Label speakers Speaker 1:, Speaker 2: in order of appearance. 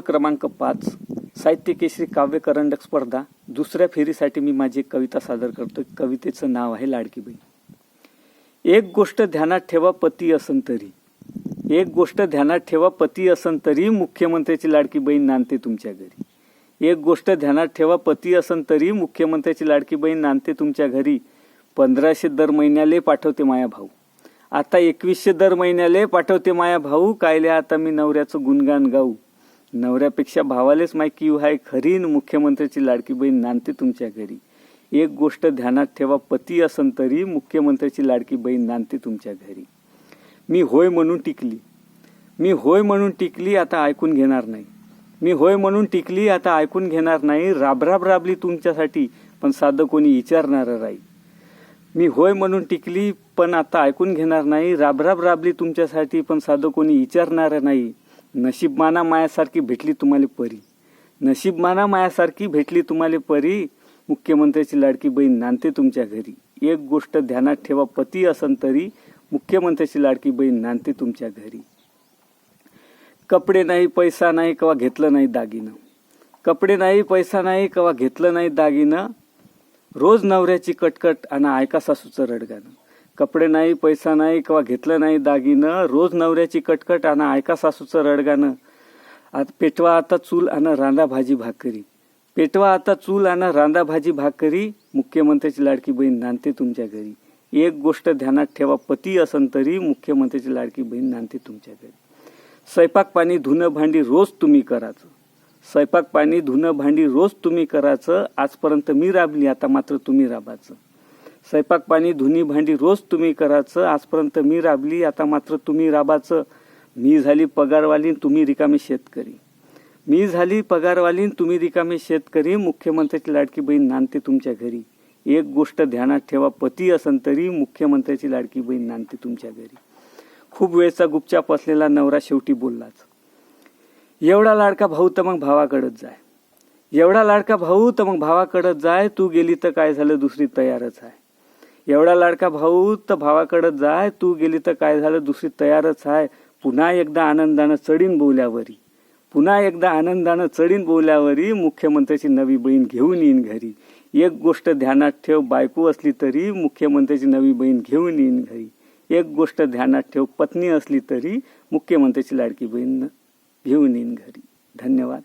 Speaker 1: क्रमांक पाच साहित्य केशरी काव्य करंडक स्पर्धा दुसऱ्या फेरीसाठी मी माझी कविता सादर करतो कवितेचं नाव आहे लाडकी बहीण. एक गोष्ट ध्यानात ठेवा पती असन तरी. एक गोष्ट ध्यानात ठेवा पती असन तरी मुख्यमंत्र्याची लाडकी बहीण नांदते तुमच्या घरी. एक गोष्ट ध्यानात ठेवा पती असन तरी मुख्यमंत्र्याची लाडकी बहीण नांदते तुमच्या घरी. पंधराशे दर महिन्याले पाठवते माया भाऊ. आता एकवीसशे दर महिन्याले पाठवते माया भाऊ कायले आता मी नवऱ्याचं गुणगान गाऊ. नवऱ्यापेक्षा भावालेच माय किव हाय. खरी न मुख्यमंत्र्याची लाडकी बहीण नांदते तुमच्या घरी. एक गोष्ट ध्यानात ठेवा पती असन तरी मुख्यमंत्र्याची लाडकी बहीण नांदते तुमच्या घरी. मी होय म्हणून टिकली. मी होय म्हणून टिकली आता ऐकून घेणार नाही. मी होय म्हणून टिकली आता ऐकून घेणार नाही. राबराब राबली तुमच्यासाठी पण साधं कोणी विचारणारं राही मी होय म्हणून टिकली पण आता ऐकून घेणार नाही. राबराब राबली तुमच्यासाठी पण साधं कोणी विचारणारं नाही. नशीब माना मायासारखी भेटली तुम्हाला परी. नशीब माना मायासारखी भेटली तुम्हाला परी मुख्यमंत्र्याची लाडकी बहीण नांदते तुमच्या घरी. एक गोष्ट ध्यानात ठेवा पती असन तरी मुख्यमंत्र्याची लाडकी बहीण नांदते तुमच्या घरी. कपडे नाही पैसा नाही कवा घेतलं नाही दागिनं. कपडे नाही पैसा नाही कवा घेतलं नाही दागिनं. रोज नवऱ्याची कटकट आणि ऐका सासूचं रडगाणं. कपडे नाही पैसा नाही किंवा घेतलं नाही दागिनं रोज नवऱ्याची कटकट आणि ऐका सासूचं रडगाणं. आता पेटवा आता चूल आणि रांदा भाजी भाकरी. पेटवा आता चूल आणि रांदा भाजी भाकरी मुख्यमंत्र्याची लाडकी बहीण नांदते तुमच्या घरी. एक गोष्ट ध्यानात ठेवा पती असन तरी मुख्यमंत्र्याची लाडकी बहीण नांदते तुमच्या घरी. स्वयंपाक पाणी धुणं भांडी रोज तुम्ही करायचं. स्वयंपाक पाणी धुणं भांडी रोज तुम्ही करायचं आजपर्यंत मी राबली आता मात्र तुम्ही राबायचं. स्वयंपाक पाणी धुनी भांडी रोज तुम्ही करायचं. आजपर्यंत मी राबली आता मात्र तुम्ही राबाचं. मी झाली पगारवाली तुम्ही रिकामी शेतकरी. मी झाली पगारवाली तुम्ही रिकामी शेतकरी. मुख्यमंत्र्याची लाडकी बहीण नांदते तुमच्या घरी. एक गोष्ट ध्यानात ठेवा पती असन तरी मुख्यमंत्र्याची लाडकी बहीण नांदते तुमच्या घरी. खूप वेळचा गुपचाप असलेला नवरा शेवटी बोललाच एवढा लाडका भाऊ तर मग भावाकडंच जाय. एवढा लाडका भाऊ तर मग भावाकडंच जाय. तू गेली तर काय झालं? दुसरी तयारच आहे. एवढा लाडका भाऊ तर भावाकडं जाय तू गेली तर काय झालं? दुसरी तयारच आहे पुन्हा एकदा आनंदानं चढीन बोल्यावरी. पुन्हा एकदा आनंदानं चढीन बोल्यावरी मुख्यमंत्र्याची नवी बहीण घेऊन येईन घरी. एक गोष्ट ध्यानात ठेव बायको असली तरी मुख्यमंत्र्याची नवी बहीण घेऊन येईन घरी. एक गोष्ट ध्यानात ठेव पत्नी असली तरी मुख्यमंत्र्याची लाडकी बहीण घेऊन येईन घरी. धन्यवाद.